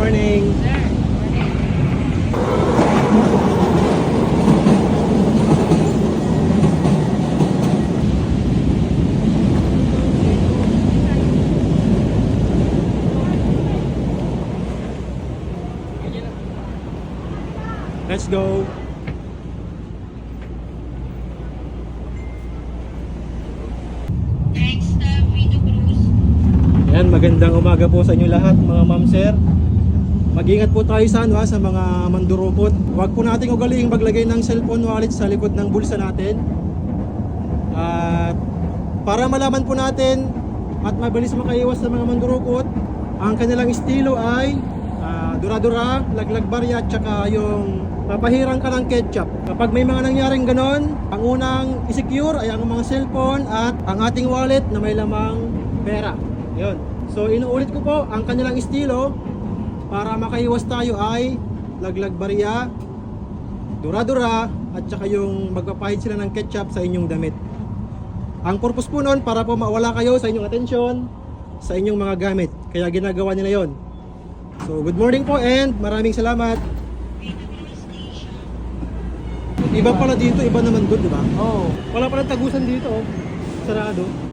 morning. Let's go. Yan, magandang umaga po sa inyo lahat mga ma'am sir. Mag-ingat po tayo sa, ano, sa mga mandurupot. Huwag po nating ugaling maglagay ng cellphone wallet sa likod ng bulsa natin. At para malaman po natin at mabilis makaiwas sa mga mandurupot, ang kanilang estilo ay ah, dura-dura, laglag at saka yung papahirang ka ng ketchup. Kapag may mga nangyaring ganon, ang unang isecure ay ang mga cellphone at ang ating wallet na may lamang pera. Yun. So inuulit ko po, ang kanilang estilo para makaiwas tayo ay laglag barya, dura-dura, at saka yung magpapahid sila ng ketchup sa inyong damit. Ang purpose po nun para po mawala kayo sa inyong atensyon sa inyong mga gamit. Kaya ginagawa nila yon. So good morning po and maraming salamat. Iba pala dito, iba naman doon, di ba? Oo. Wala pala tagusan dito, oh. Sarado.